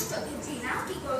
most of it, see now because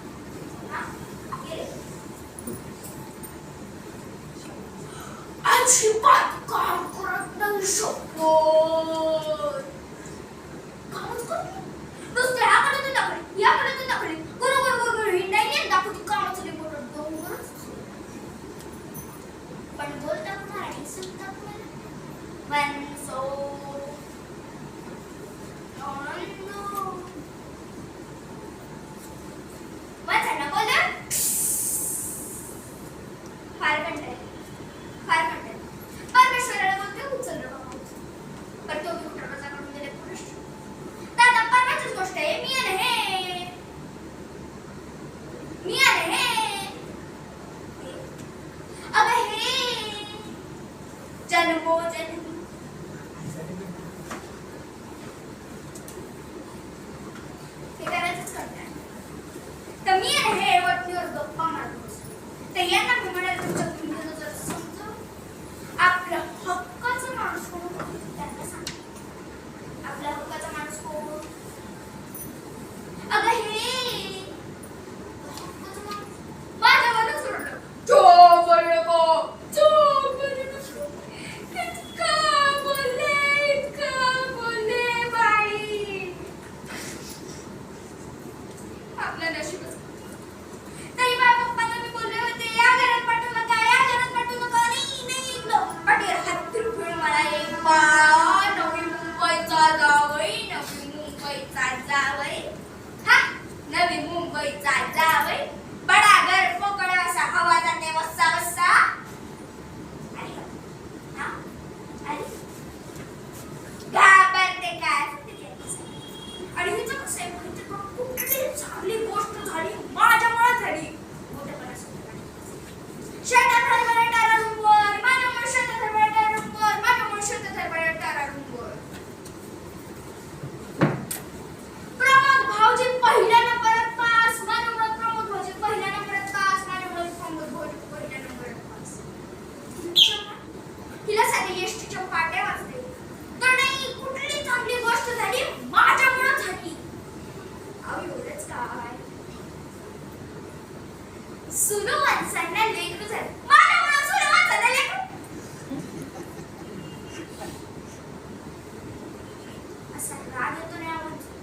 अजिबात काम करत नाही शकतो कामच करत नुसते याकडे तुझ्याकडे याकडे तुझ्याकडे सुरू माणसांना लेकरू झालं. माझ्यामुळे सुरू माणसांना लेकरू. असा राग येतो नाही आवडतो